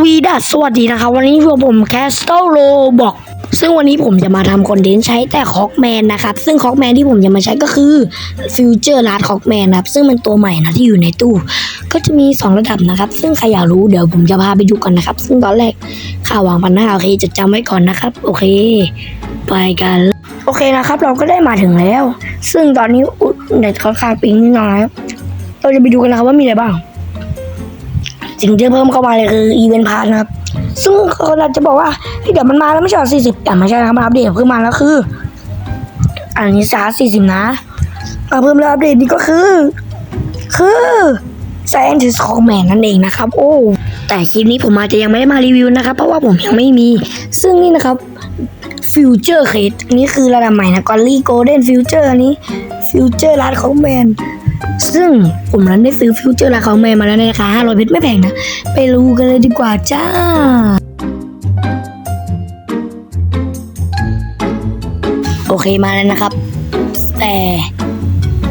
วีดัสสวัสดีนะครับ วันนี้พวกผมแคสเตโลบอกซึ่งวันนี้ผมจะมาทำคอนเทนต์ใช้แต่คอกแมนนะครับ ซึ่งคอกแมนที่ผมจะมาใช้ก็คือฟิวเจอร์ลาร์ดคอกแมนนะครับ ซึ่งเป็นตัวใหม่นะที่อยู่ในตู้ ก็จะมี 2 ระดับนะครับ ซึ่งใครอยากรู้เดี๋ยวผมจะพาไปดูกันนะครับ ซึ่งตอนแรกข่าววางพันหน้าโอเคจะจำไว้ก่อนนะครับ โอเค ไปกัน โอเคนะครับ เราก็ได้มาถึงแล้ว ซึ่งตอนนี้เน็ตค่อนข้างปิงนิดหน่อยเราจะไปดูกันนะครับว่ามีอะไรบ้าง สิ่งที่เพิ่มเข้ามาเลยคืออีเวนต์พาร์นะครับ ซึ่งคนอาจจะบอกว่าเฮ้ยเดี๋ยวมันมาแล้วไม่ใช่สี่สิบแต่ไม่ใช่นะครับมันอัปเดตเพิ่มมาแล้วคือ อันนี้สาสี่สิบนะมาเพิ่มแล้วอัปเดตนี้ก็คือ คือไซแอนติสคอแมนนั่นเองนะครับ โอ้ แต่คลิปนี้ผมอาจจะยังไม่ได้มารีวิวนะครับ เพราะว่าผมยังไม่มี ซึ่งนี่นะครับฟิวเจอร์เคสนี่คือระดับใหม่นะกอลลี่โกลเด้นฟิวเจอร์อันนี้ฟิวเจอร์ลาดคอแมน ซึ่งผมนั้นได้ซื้อฟิวเจอร์ราคาแมนมาแล้วในราคา500เพชรไม่แพงนะ ไปรู้กันเลยดีกว่าจ้าโอเคมาแล้วนะครับ แต่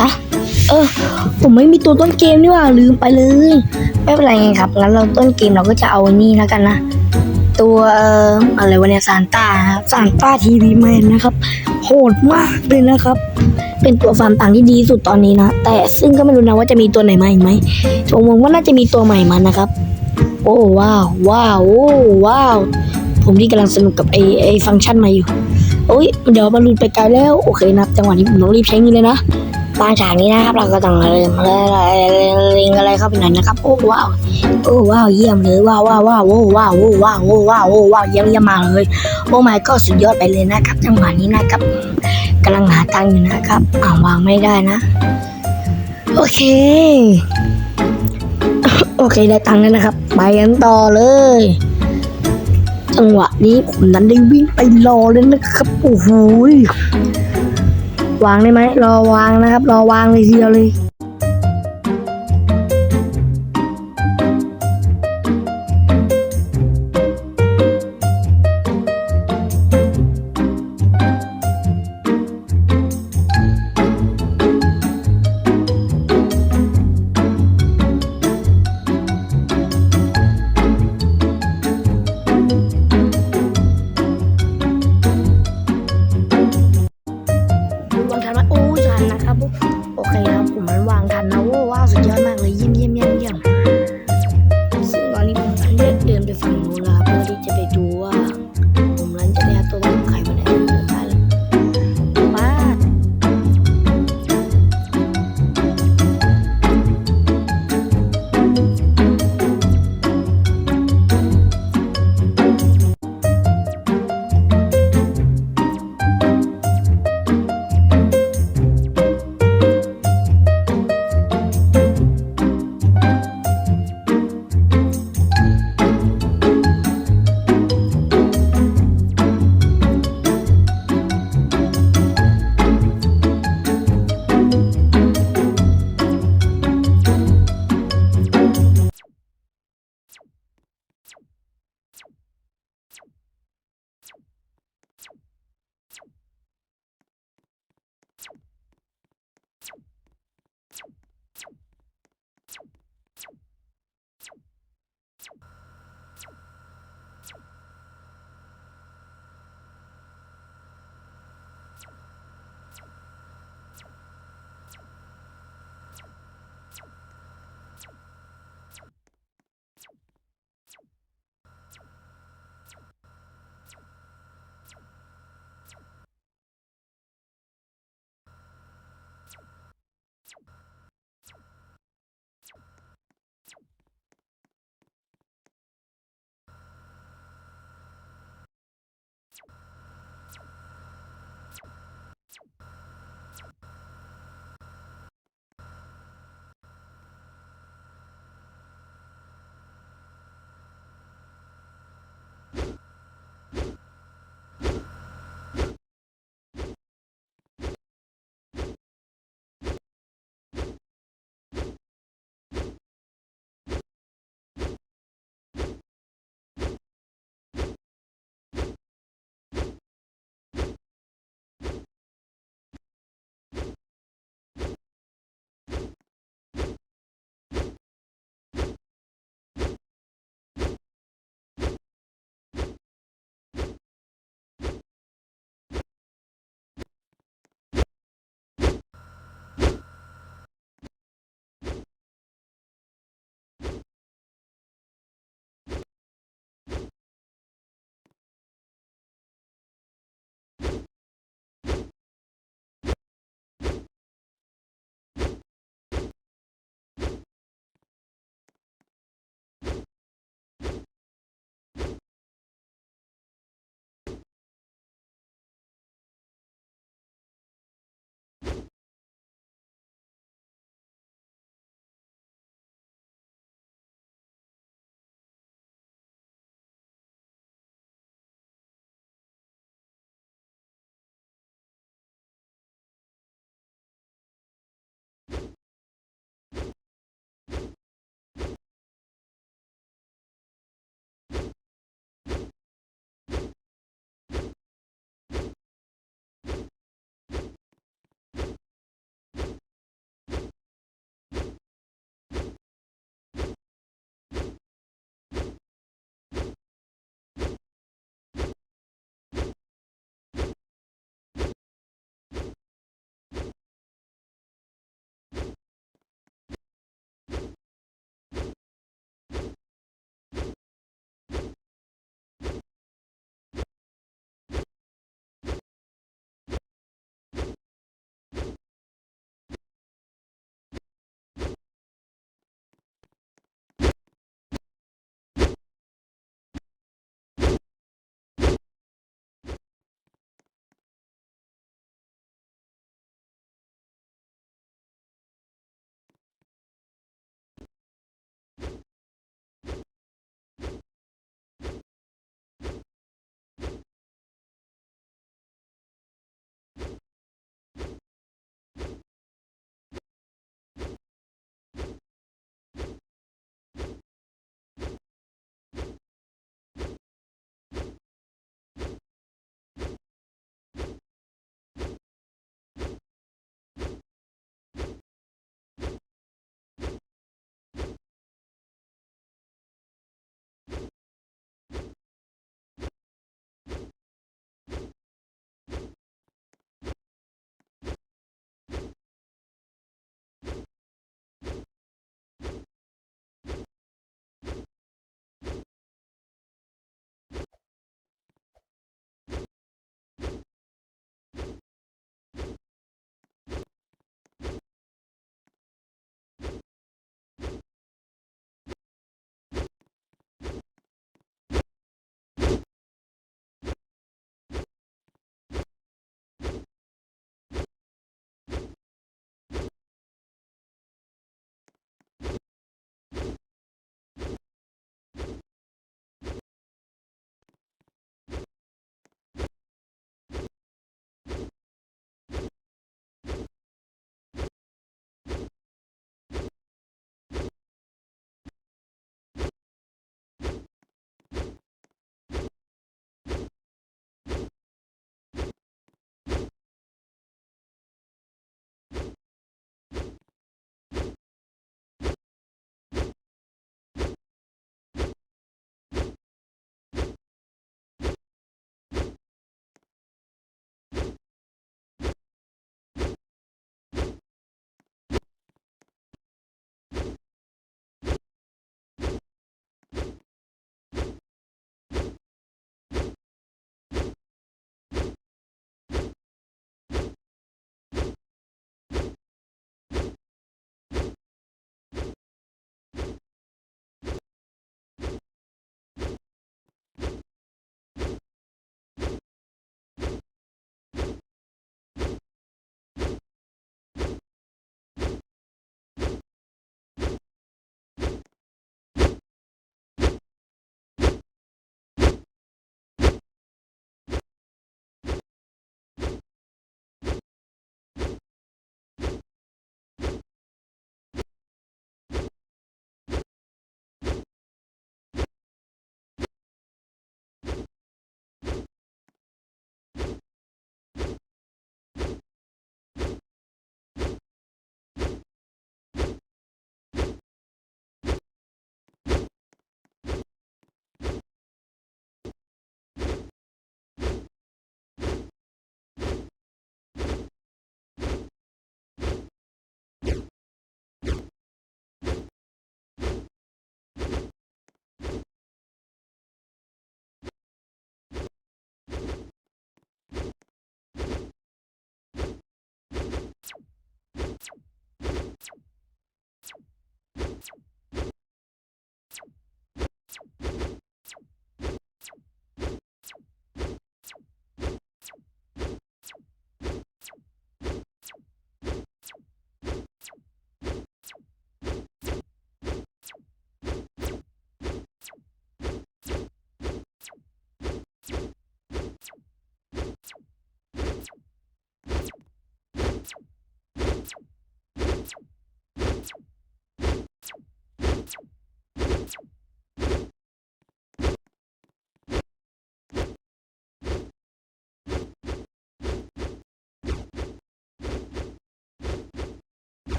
อะเออ ผมไม่มีตัวต้นเกมนี่ว่าลืมไปเลย ไม่เป็นไรไงครับงั้นเราต้นเกมเราก็จะเอานี่แล้วกันนะ ตัวเอ่ออะไรวะเนี่ยซานต้าครับซานต้าทีวีแมนนะครับ โหดมากเลยนะครับ เป็นตัวฟาร์มต่างที่ดีสุดตอนนี้นะ แต่ซึ่งก็ไม่รู้นะว่าจะมีตัวไหนมาอีกไหมผมมองว่าน่าจะมีตัวใหม่มานะครับ โอ้ว้าวว้าวโอ้ว้าว ผมที่กำลังสนุกกับไอไอฟังก์ชันใหม่อยู่ โอ้ยเดี๋ยวบอลลูนไปไกลแล้ว โอเคนะจังหวะนี้ผมต้องรีบใช้เงินเลยนะ บางฉากนี้นะครับ เราก็ต้องเริ่มเล็งอะไรเข้าไปหน่อยนะครับโอ้ว้าวโอ้ว้าวเยี่ยมเลยว้าวว้าวว้าวโอ้ว้าวโอ้ว้าวโอ้ว้าวโอ้ว้าวเยี่ยมเยี่ยมมากเลยโอ้ my ก็สุดยอดไปเลยนะครับจังหวะนี้นะครับกำลังหาตังค์อยู่นะครับอ่าวางไม่ได้นะ โอเค โอเคได้ตังค์แล้วนะครับ ไปกันต่อเลยจังหวะนี้ผมนั้นได้วิ่งไปรอเลยนะครับ โอ้โห วางได้ไหมรอวางนะครับ รอวางเลยทีเดียวเลย